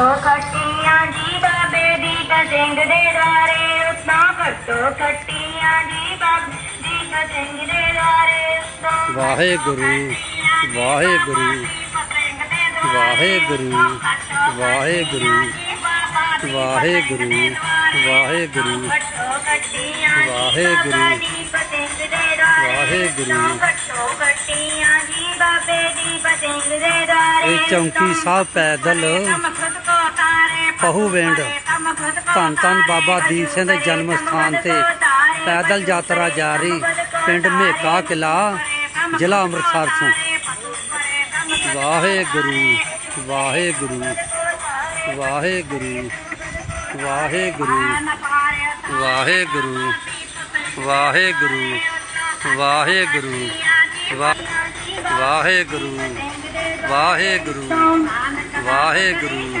ਘੱਟੋ ਖੱਟੀਆਂ ਜੀ ਬਾਬੇ ਦੀਪ ਸਿੰਘ ਦੇ ਦੁਆਰੇ ਉਤੋਂ ਘੱਟੋ ਖੱਟੀਆਂ ਬਾਬੇ ਸਿੰਘ ਦੇ ਉਤੋਂ ਵਾਹਿਗੁਰੂ ਵਾਹਿਗੁਰੂ ਵਾਹਿਗੁਰੂ ਵਾਹਿਗੁਰੂ ਵਾਹਿਗੁਰੂ ਵਾਹਿਗੁਰੂ ਵਾਹਿਗੁਰੂ ਦੇ ਵਾਹਿਗੁਰੂ। ਬਾਬੇ ਦੇ ਇਹ ਚੌਂਕੀ ਸਾਹਿਬ ਪੈਦਲ। ਪਹੂਵਿੰਡ ਧੰਨ ਧੰਨ ਬਾਬਾ ਦੀਪ ਸਿੰਘ ਦੇ ਜਨਮ ਸਥਾਨ ਤੇ ਪੈਦਲ ਯਾਤਰਾ ਜਾਰੀ। ਪਿੰਡ ਮੇਕਾ ਕਿਲਾ, ਜ਼ਿਲ੍ਹਾ ਅੰਮ੍ਰਿਤਸਰ ਤੋਂ। ਵਾਹਿਗੁਰੂ ਵਾਹਿਗੁਰੂ ਵਾਹਿਗੁਰੂ ਵਾਹਿਗੁਰੂ ਵਾਹਿਗੁਰੂ ਵਾਹਿਗੁਰੂ ਵਾਹਿਗੁਰੂ, ਵਾ- ਵਾਹਿਗੁਰੂ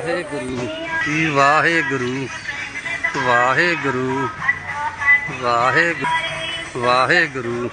ਵਾਹਿਗੁਰੂ ਜੀ ਵਾਹਿਗੁਰੂ ਵਾਹਿਗੁਰੂ ਵਾਹਿਗੁਰੂ ਵਾਹਿਗੁਰੂ।